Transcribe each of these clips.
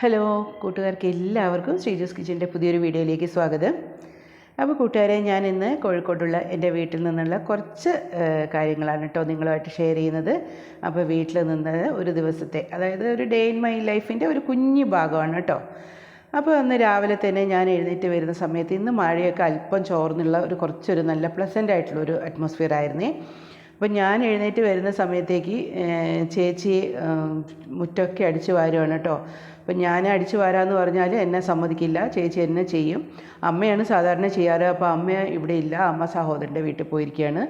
Hello കൂട്ടുകാർക്ക് എല്ലാവർക്കും ശ്രീജോസ് കിച്ചന്റെ പുതിയൊരു വീഡിയോയിലേക്ക് സ്വാഗതം. അപ്പോൾ കൂട്ടുകാരെ ഞാൻ ഇന്ന് കോഴിക്കോട്ടുള്ള എന്റെ വീട്ടിൽ നിന്നുള്ള കുറച്ച് കാര്യങ്ങളാണ് കേട്ടോ നിങ്ങളുമായിട്ട് ഷെയർ ചെയ്യുന്നത്. അപ്പോൾ വീട്ടിൽ നിന്ന് ഒരു ദിവസത്തെ അതായത് ഒരു ഡേ ഇൻ മൈ ലൈഫിന്റെ ഒരു കുഞ്ഞു ഭാഗമാണ് കേട്ടോ. അപ്പോൾ അന്ന് രാവിലെ തന്നെ ഞാൻ എഴുന്നേറ്റ് വരുന്ന സമയത്ത് ഇന്ന് മഴയൊക്കെ അല്പം ചോർന്നുള്ള ഒരു കുറച്ചൊരു നല്ല പ്ലസന്റ് ആയിട്ടുള്ള ഒരു അറ്റ്മോസ്ഫിയർ ആയിരുന്നേ. അപ്പം ഞാൻ എഴുന്നേറ്റ് വരുന്ന സമയത്തേക്ക് ചേച്ചി മുറ്റൊക്കെ അടിച്ച് വാരുവാണ് കേട്ടോ. അപ്പം ഞാൻ അടിച്ച് വാരാന്ന് പറഞ്ഞാൽ എന്നെ സമ്മതിക്കില്ല. ചേച്ചി എന്നെ ചെയ്യും. അമ്മയാണ് സാധാരണ ചെയ്യാറ്. അപ്പോൾ അമ്മ ഇവിടെ ഇല്ല. അമ്മ സഹോദരന്റെ വീട്ടിൽ പോയിരിക്കുകയാണ്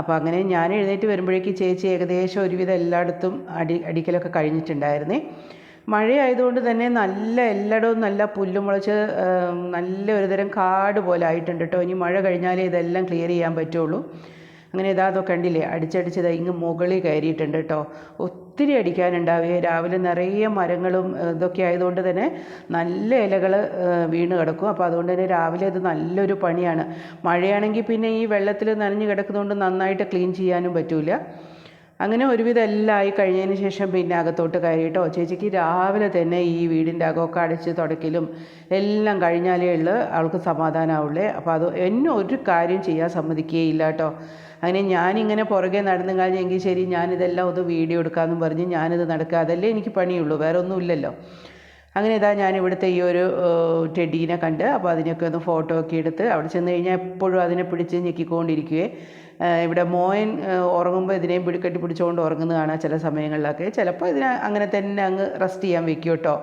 അപ്പോൾ അങ്ങനെ ഞാൻ എഴുന്നേറ്റ് വരുമ്പോഴേക്ക് ചേച്ചി ഏകദേശം ഒരുവിധം എല്ലായിടത്തും അടി അടിക്കലൊക്കെ കഴിഞ്ഞിട്ടുണ്ടായിരുന്നേ. മഴയായതുകൊണ്ട് തന്നെ നല്ല എല്ലായിടവും നല്ല പുല്ലും മുളച്ച് നല്ല ഒരു ഒരുതരം കാട് പോലെ ആയിട്ടുണ്ട് കേട്ടോ. ഇനി മഴ കഴിഞ്ഞാലേ ഇതെല്ലാം ക്ലിയർ ചെയ്യാൻ പറ്റുള്ളൂ. അങ്ങനെ ഇതാതോ കണ്ടില്ലേ? അടിച്ചടിച്ച് ഇതാ ഇങ്ങ് മുകളിൽ കയറിയിട്ടുണ്ട് കേട്ടോ. ഒത്തിരി അടിക്കാനുണ്ടാവുക രാവിലെ നിറയെ മരങ്ങളും ഇതൊക്കെ ആയതുകൊണ്ട് തന്നെ നല്ല ഇലകൾ വീണ് കിടക്കും. അപ്പോൾ അതുകൊണ്ട് തന്നെ രാവിലെ ഇത് നല്ലൊരു പണിയാണ്. മഴയാണെങ്കിൽ പിന്നെ ഈ വെള്ളത്തിൽ നനഞ്ഞു കിടക്കുന്നതുകൊണ്ട് നന്നായിട്ട് ക്ലീൻ ചെയ്യാനും പറ്റില്ല അങ്ങനെ ഒരുവിധം എല്ലാം ആയി കഴിഞ്ഞതിന് ശേഷം പിന്നെ അകത്തോട്ട് കയറിയിട്ടോ ചേച്ചിക്ക് രാവിലെ തന്നെ ഈ വീടിന്റെ അകമൊക്കെ അടിച്ച് തുടക്കിലും എല്ലാം കഴിഞ്ഞാലേ ഉള്ളൂ അവൾക്ക് സമാധാനമാവുള്ളേ അപ്പോൾ അത് എന്നെ ഒരു കാര്യം ചെയ്യാൻ സമ്മതിക്കുകയില്ല കേട്ടോ. അങ്ങനെ ഞാനിങ്ങനെ പുറകെ നടന്നു കഴിഞ്ഞെങ്കിൽ ശരി ഞാനിതെല്ലാം ഒന്ന് വീഡിയോ എടുക്കാമെന്നും പറഞ്ഞ് ഞാനിത് നടക്കുക. അതല്ലേ എനിക്ക് പണിയുള്ളൂ വേറെ ഒന്നുമില്ലല്ലോ അങ്ങനെ ഇതാ ഞാൻ ഇവിടുത്തെ ഈ ഒരു ടെഡീനെ കണ്ട് അപ്പോൾ അതിനൊക്കെ ഒന്ന് ഫോട്ടോ ഒക്കെ എടുത്ത് അവിടെ ചെന്ന് കഴിഞ്ഞാൽ എപ്പോഴും അതിനെ പിടിച്ച് ഞെക്കിക്കൊണ്ടിരിക്കുകയെ ഇവിടെ മോയൻ ഉറങ്ങുമ്പോൾ ഇതിനെയും പിടി കെട്ടി പിടിച്ചുകൊണ്ട് ഉറങ്ങുന്നതാണ് ചില സമയങ്ങളിലൊക്കെ. ചിലപ്പോൾ ഇതിനെ അങ്ങനെ തന്നെ അങ്ങ് റെസ്റ്റ് ചെയ്യാൻ വെക്കും കേട്ടോ.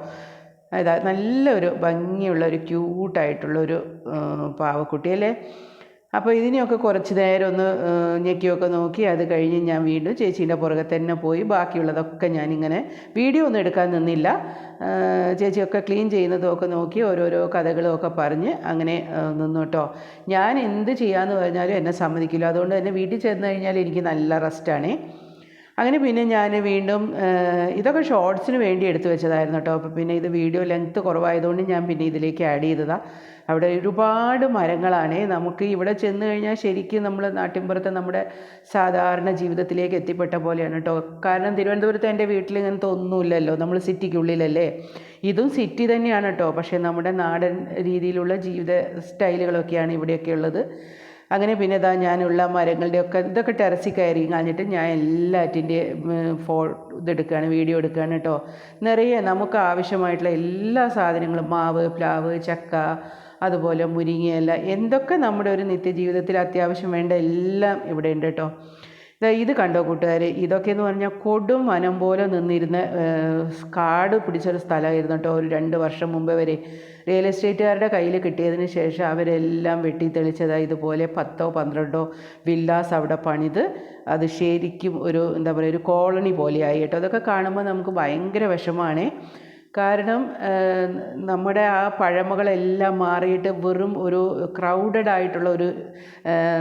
ഇതാ നല്ലൊരു ഭംഗിയുള്ള ഒരു ക്യൂട്ടായിട്ടുള്ള ഒരു പാവക്കുട്ടിയല്ലേ അപ്പോൾ ഇതിനെയൊക്കെ കുറച്ച് നേരം ഒന്ന് ഞെക്കിയൊക്കെ നോക്കി അത് കഴിഞ്ഞ് ഞാൻ വീണ്ടും ചേച്ചീന്റെ പുറകെ തന്നെ പോയി ബാക്കിയുള്ളതൊക്കെ ഞാനിങ്ങനെ വീഡിയോ ഒന്നും എടുക്കാൻ നിന്നില്ല. ചേച്ചിയൊക്കെ ക്ലീൻ ചെയ്യുന്നതൊക്കെ നോക്കി ഓരോരോ കഥകളും ഒക്കെ പറഞ്ഞ് അങ്ങനെ നിന്നു കേട്ടോ ഞാൻ എന്ത് ചെയ്യാമെന്ന് പറഞ്ഞാലും എന്നെ സമ്മതിക്കില്ല. അതുകൊണ്ട് തന്നെ വീട്ടിൽ ചെന്ന് കഴിഞ്ഞാൽ എനിക്ക് നല്ല റെസ്റ്റാണേ അങ്ങനെ പിന്നെ ഞാൻ വീണ്ടും ഇതൊക്കെ ഷോർട്സിന് വേണ്ടി എടുത്തു വെച്ചതായിരുന്നു കേട്ടോ. അപ്പോൾ പിന്നെ ഇത് വീഡിയോ ലെങ്ത്ത് കുറവായതുകൊണ്ട് ഞാൻ പിന്നെ ഇതിലേക്ക് ആഡ് ചെയ്തതാണ് അവിടെ ഒരുപാട് മരങ്ങളാണ്. നമുക്ക് ഇവിടെ ചെന്ന് കഴിഞ്ഞാൽ ശരിക്കും നമ്മൾ നാട്ടിൻപുറത്തെ നമ്മുടെ സാധാരണ ജീവിതത്തിലേക്ക് എത്തിപ്പെട്ട പോലെയാണ് കേട്ടോ. കാരണം തിരുവനന്തപുരത്ത് എന്റെ വീട്ടിൽ ഇങ്ങനത്തെ ഒന്നുമില്ലല്ലോ. നമ്മൾ സിറ്റിക്കുള്ളിലല്ലേ. ഇതും സിറ്റി തന്നെയാണ് കേട്ടോ. പക്ഷേ നമ്മുടെ നാടൻ രീതിയിലുള്ള ജീവിത സ്റ്റൈലുകളൊക്കെയാണ് ഇവിടെയൊക്കെ ഉള്ളത്. അങ്ങനെ പിന്നെ ഇതാ ഞാനുള്ള മരങ്ങളുടെ ഒക്കെ ഇതൊക്കെ ടെറസിൽ കയറി കഴിഞ്ഞിട്ട് ഞാൻ എല്ലാറ്റിന്റെ ഫോ ഇതെടുക്കുകയാണ് വീഡിയോ എടുക്കുകയാണ് കേട്ടോ നിറയെ നമുക്ക് ആവശ്യമായിട്ടുള്ള എല്ലാ സാധനങ്ങളും മാവ് പ്ലാവ് ചക്ക അതുപോലെ മുരിങ്ങയല്ല എന്തൊക്കെ നമ്മുടെ ഒരു നിത്യജീവിതത്തിൽ അത്യാവശ്യം വേണ്ട എല്ലാം ഇവിടെ ഉണ്ട് കേട്ടോ ഇത് കണ്ടോ കൂട്ടുകാർ ഇതൊക്കെ എന്ന് പറഞ്ഞാൽ കൊടും വനം പോലെ നിന്നിരുന്ന കാട് പിടിച്ചൊരു സ്ഥലമായിരുന്നു കേട്ടോ ഒരു രണ്ട് വർഷം മുമ്പ് വരെ. റിയൽ എസ്റ്റേറ്റുകാരുടെ കയ്യിൽ കിട്ടിയതിന് ശേഷം അവരെല്ലാം വെട്ടി തെളിച്ചതാ ഇതുപോലെ പത്തോ പന്ത്രണ്ടോ വില്ലാസ് അവിടെ പണിത് അത് ശരിക്കും ഒരു എന്താ പറയുക ഒരു കോളനി പോലെയായി കേട്ടോ. അതൊക്കെ കാണുമ്പോൾ നമുക്ക് ഭയങ്കര വിഷമാണേ കാരണം നമ്മുടെ ആ പഴമകളെല്ലാം മാറിയിട്ട് വെറും ഒരു ക്രൗഡഡ് ആയിട്ടുള്ള ഒരു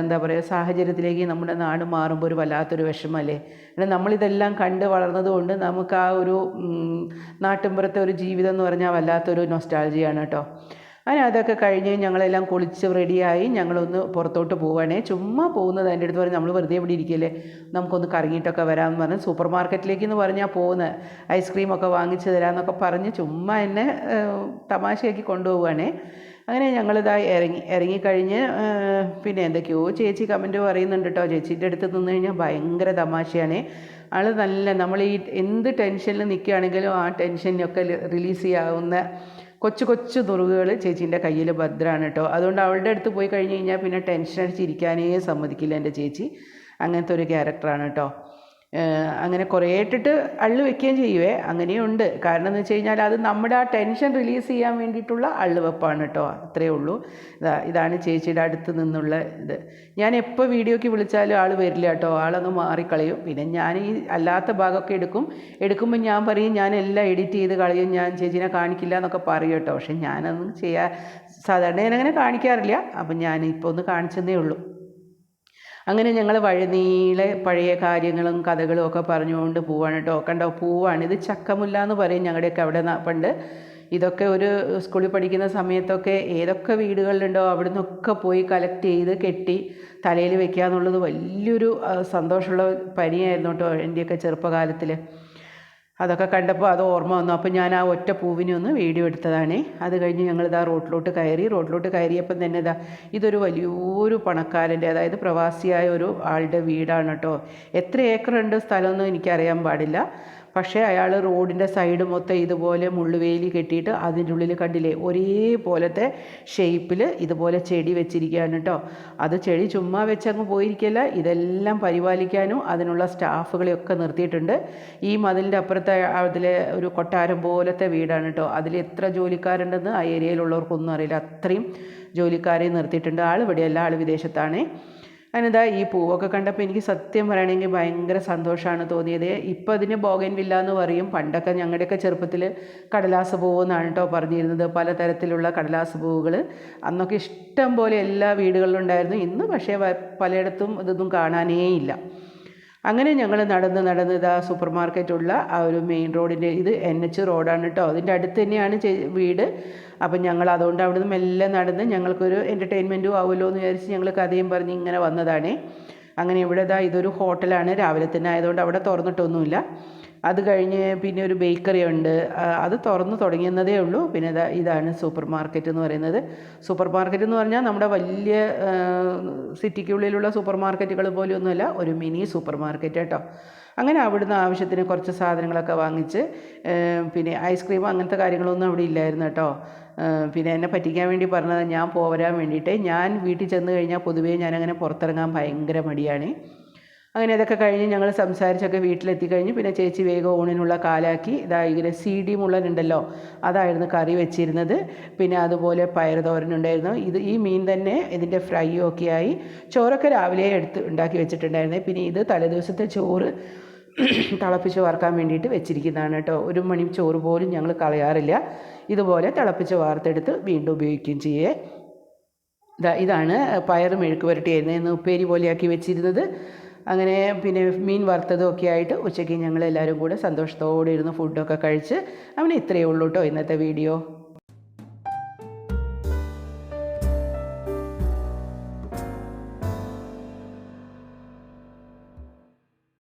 എന്താ പറയുക സാഹചര്യത്തിലേക്ക് നമ്മുടെ നാട് മാറുമ്പോൾ ഒരു വല്ലാത്തൊരു വിഷമമല്ലേ? പിന്നെ നമ്മളിതെല്ലാം കണ്ട് വളർന്നതുകൊണ്ട് നമുക്ക് ആ ഒരു നാട്ടിൻപുറത്തെ ഒരു ജീവിതം എന്ന് പറഞ്ഞാൽ വല്ലാത്തൊരു നൊസ്റ്റാൾജിയാണ് കേട്ടോ. അങ്ങനെ അതൊക്കെ കഴിഞ്ഞ് ഞങ്ങളെല്ലാം കുളിച്ച് റെഡിയായി ഞങ്ങളൊന്ന് പുറത്തോട്ട് പോവുകയാണേ ചുമ്മാ പോകുന്നത് എന്റെ അടുത്ത് പറഞ്ഞ് നമ്മൾ വെറുതെ ഇവിടെ ഇരിക്കില്ലേ? നമുക്കൊന്ന് കറങ്ങിയിട്ടൊക്കെ വരാമെന്ന് പറഞ്ഞ് സൂപ്പർ മാർക്കറ്റിലേക്ക് എന്ന് പറഞ്ഞാൽ പോകുന്നത് ഐസ്ക്രീമൊക്കെ വാങ്ങിച്ച് തരാമെന്നൊക്കെ പറഞ്ഞ് ചുമ്മാ എന്നെ തമാശയാക്കി കൊണ്ടുപോവുകയാണേ അങ്ങനെ ഞങ്ങളിതാ ഇറങ്ങി ഇറങ്ങിക്കഴിഞ്ഞ് പിന്നെ എന്തൊക്കെയോ ചേച്ചി കമന്റ് പറയുന്നുണ്ട് കേട്ടോ ചേച്ചീന്റെ അടുത്ത് നിന്ന് കഴിഞ്ഞാൽ ഭയങ്കര തമാശയാണ്. ആൾ നല്ല നമ്മൾ ഈ എന്ത് ടെൻഷനിൽ നിൽക്കുകയാണെങ്കിലും ആ ടെൻഷനൊക്കെ റിലീസ് ചെയ്യാവുന്ന കൊച്ചു കൊച്ചു നുറുകുകൾ ചേച്ചീന്റെ കയ്യിൽ ഭദ്രമാണ് കേട്ടോ. അതുകൊണ്ട് അവളുടെ അടുത്ത് പോയി കഴിഞ്ഞ് കഴിഞ്ഞാൽ പിന്നെ ടെൻഷൻ അടിച്ചിരിക്കാനേ സമ്മതിക്കില്ല എന്റെ ചേച്ചി. അങ്ങനത്തെ ഒരു ക്യാരക്ടറാണ് കേട്ടോ. അങ്ങനെ കുറേ ഇട്ടിട്ട് അള്ളു വെക്കുകയും ചെയ്യുവേ. അങ്ങനെയുണ്ട്. കാരണം എന്ന് വെച്ച് കഴിഞ്ഞാൽ അത് നമ്മുടെ ആ ടെൻഷൻ റിലീസ് ചെയ്യാൻ വേണ്ടിയിട്ടുള്ള അള്ളു വെപ്പാണ് കേട്ടോ. അത്രയേ ഉള്ളൂ. ഇതാ ഇതാണ് ചേച്ചിയുടെ അടുത്ത് നിന്നുള്ള ഇത്. ഞാൻ എപ്പോൾ വീഡിയോയ്ക്ക് വിളിച്ചാലും ആൾ വരില്ല കേട്ടോ. ആളങ്ങ് മാറിക്കളയും. പിന്നെ ഞാൻ ഈ അല്ലാത്ത ഭാഗമൊക്കെ എടുക്കും. എടുക്കുമ്പോൾ ഞാൻ പറയും ഞാൻ എല്ലാം എഡിറ്റ് ചെയ്ത് കളയും. ഞാൻ ചേച്ചിനെ കാണിക്കില്ല എന്നൊക്കെ പറയും കേട്ടോ. പക്ഷെ ഞാനൊന്നും ചെയ്യാൻ സാധാരണ ഞാനങ്ങനെ കാണിക്കാറില്ല. അപ്പം ഞാൻ ഇപ്പോൾ ഒന്ന് കാണിച്ചെന്നേ ഉള്ളൂ. അങ്ങനെ ഞങ്ങൾ വഴിനീളെ പഴയ കാര്യങ്ങളും കഥകളും ഒക്കെ പറഞ്ഞുകൊണ്ട് പോവാണ് കേട്ടോ. പൂവാണ്. ഇത് ചക്കമുല്ല എന്ന് പറയും ഞങ്ങളുടെയൊക്കെ അവിടെ പണ്ട്. ഇതൊക്കെ ഒരു സ്കൂളിൽ പഠിക്കുന്ന സമയത്തൊക്കെ ഏതൊക്കെ വീടുകളിലുണ്ടോ അവിടെ നിന്നൊക്കെ പോയി കളക്ട് ചെയ്ത് കെട്ടി തലയിൽ വെക്കുക എന്നുള്ളത് വലിയൊരു സന്തോഷമുള്ള പനിയായിരുന്നു കേട്ടോ എന്റെയൊക്കെ ചെറുപ്പകാലത്തിൽ അതൊക്കെ കണ്ടപ്പോൾ അത് ഓർമ്മ വന്നു. അപ്പോൾ ഞാൻ ആ ഒറ്റ പൂവിനെ ഒന്ന് വീഡിയോ എടുത്തതാണ്. അത് കഴിഞ്ഞ് ഞങ്ങൾ ഇതാ റോട്ടിലോട്ട് കയറി. റോട്ടിലോട്ട് കയറിയപ്പം തന്നെ ഇതാ ഇതൊരു വലിയൊരു പണക്കാരന്റെ അതായത് പ്രവാസിയായ ഒരു ആളുടെ വീടാണ് കേട്ടോ. എത്ര ഏക്കറുണ്ട് സ്ഥലമൊന്നും എനിക്കറിയാൻ പാടില്ല. പക്ഷേ അയാൾ റോഡിന്റെ സൈഡ് മൊത്തം ഇതുപോലെ മുള്ളുവേലി കെട്ടിയിട്ട് അതിന്റെ ഉള്ളിൽ കണ്ടില്ലേ ഒരേപോലത്തെ ഷേപ്പിൽ ഇതുപോലെ ചെടി വെച്ചിരിക്കുകയാണ് കേട്ടോ. അത് ചെടി ചുമ്മാ വെച്ചങ്ങ് പോയിരിക്കില്ല ഇതെല്ലാം പരിപാലിക്കാനും അതിനുള്ള സ്റ്റാഫുകളെയൊക്കെ നിർത്തിയിട്ടുണ്ട്. ഈ മതിലിന്റെ അപ്പുറത്തെ അതിലെ ഒരു കൊട്ടാരം പോലത്തെ വീടാണ് കേട്ടോ. അതിൽ എത്ര ജോലിക്കാരുണ്ടെന്ന് ആ ഏരിയയിലുള്ളവർക്കൊന്നും അറിയില്ല. അത്രയും ജോലിക്കാരെ നിർത്തിയിട്ടുണ്ട്. ആൾ ഇവിടെയല്ല ആൾ വിദേശത്താണ്. അതിനിതാ ഈ പൂവൊക്കെ കണ്ടപ്പോൾ എനിക്ക് സത്യം പറയുകയാണെങ്കിൽ ഭയങ്കര സന്തോഷമാണ് തോന്നിയത്. ഇപ്പോൾ അതിന് ബോഗൻ വില്ല എന്ന് പറയും. പണ്ടൊക്കെ ഞങ്ങളുടെയൊക്കെ ചെറുപ്പത്തിൽ കടലാസ് പൂവ് എന്നാണ് കേട്ടോ പറഞ്ഞിരുന്നത്. പലതരത്തിലുള്ള കടലാസ് പൂവുകൾ അന്നൊക്കെ ഇഷ്ടം പോലെ എല്ലാ വീടുകളിലുണ്ടായിരുന്നു ഇന്ന് പക്ഷേ പലയിടത്തും ഇതൊന്നും കാണാനേ ഇല്ല. അങ്ങനെ ഞങ്ങൾ നടന്ന് നടന്ന് ഇതാ സൂപ്പർ മാർക്കറ്റുള്ള ആ ഒരു മെയിൻ റോഡിന്റെ ഇത് എൻ എച്ച് റോഡാണ് കേട്ടോ. അതിന്റെ അടുത്ത് തന്നെയാണ് വീട്. അപ്പം ഞങ്ങൾ അതുകൊണ്ട് അവിടുന്ന് മെല്ലെ നടന്ന് ഞങ്ങൾക്കൊരു എന്റർടൈൻമെന്റും ആവുമല്ലോ എന്ന് വിചാരിച്ച് ഞങ്ങൾ കഥയും പറഞ്ഞ് ഇങ്ങനെ വന്നതാണേ. അങ്ങനെ ഇവിടെ ഇതാ ഇതൊരു ഹോട്ടലാണ്. രാവിലെ തന്നെ ആയതുകൊണ്ട് അവിടെ തുറന്നിട്ടൊന്നുമില്ല. അത് കഴിഞ്ഞ് പിന്നെ ഒരു ബേക്കറി ഉണ്ട്. അത് തുറന്നു തുടങ്ങുന്നതേ ഉള്ളൂ. പിന്നെ ഇതാ ഇതാണ് സൂപ്പർ മാർക്കറ്റ് എന്ന് പറയുന്നത്. സൂപ്പർ മാർക്കറ്റ് എന്ന് പറഞ്ഞാൽ നമ്മുടെ വലിയ സിറ്റിക്കുള്ളിലുള്ള സൂപ്പർ മാർക്കറ്റുകൾ പോലെയൊന്നുമല്ല ഒരു മിനി സൂപ്പർ മാർക്കറ്റ് കേട്ടോ. അങ്ങനെ അവിടുന്ന് ആവശ്യത്തിന് കുറച്ച് സാധനങ്ങളൊക്കെ വാങ്ങിച്ച് പിന്നെ ഐസ്ക്രീം അങ്ങനത്തെ കാര്യങ്ങളൊന്നും അവിടെ ഇല്ലായിരുന്നു കേട്ടോ. പിന്നെ എന്നെ പറ്റിക്കാൻ വേണ്ടി പറഞ്ഞത് ഞാൻ പോരാൻ വേണ്ടിയിട്ട്. ഞാൻ വീട്ടിൽ ചെന്ന് കഴിഞ്ഞാൽ പൊതുവേ ഞാനങ്ങനെ പുറത്തിറങ്ങാൻ ഭയങ്കര മടിയാണ്. അങ്ങനെ അതൊക്കെ കഴിഞ്ഞ് ഞങ്ങൾ സംസാരിച്ചൊക്കെ വീട്ടിലെത്തി കഴിഞ്ഞ്. പിന്നെ ചേച്ചി വേഗം ഊണിനുള്ള കാലാക്കി. ഇതാ ഇങ്ങനെ സി ഡി മുള്ളനുണ്ടല്ലോ അതായിരുന്നു കറി വെച്ചിരുന്നത്. പിന്നെ അതുപോലെ പയർ തോരനുണ്ടായിരുന്നു. ഇത് ഈ മീൻ തന്നെ ഇതിന്റെ ഫ്രൈയും ഒക്കെ ആയി ചോറൊക്കെ രാവിലെ എടുത്ത് ഉണ്ടാക്കി വെച്ചിട്ടുണ്ടായിരുന്നേ. പിന്നെ ഇത് തലേദിവസത്തെ ചോറ് തിളപ്പിച്ച് വാർക്കാൻ വേണ്ടിയിട്ട് വെച്ചിരിക്കുന്നതാണ് കേട്ടോ. ഒരു മണി ചോറ് പോലും ഞങ്ങൾ കളയാറില്ല. ഇതുപോലെ തിളപ്പിച്ച് വാർത്തെടുത്ത് വീണ്ടും ഉപയോഗിക്കുകയും ചെയ്യേ. ഇതാ ഇതാണ് പയർ മെഴുക്ക് പുരട്ടിയായിരുന്നു ഇന്ന് ഉപ്പേരി പോലെയാക്കി വെച്ചിരുന്നത്. അങ്ങനെ പിന്നെ മീൻ വറുത്തതും ഒക്കെ ആയിട്ട് ഉച്ചയ്ക്ക് ഞങ്ങൾ എല്ലാവരും കൂടെ സന്തോഷത്തോടെ ഇരുന്ന് ഫുഡൊക്കെ കഴിച്ച് അവന് ഇത്രയേ ഉള്ളൂ കേട്ടോ ഇന്നത്തെ വീഡിയോ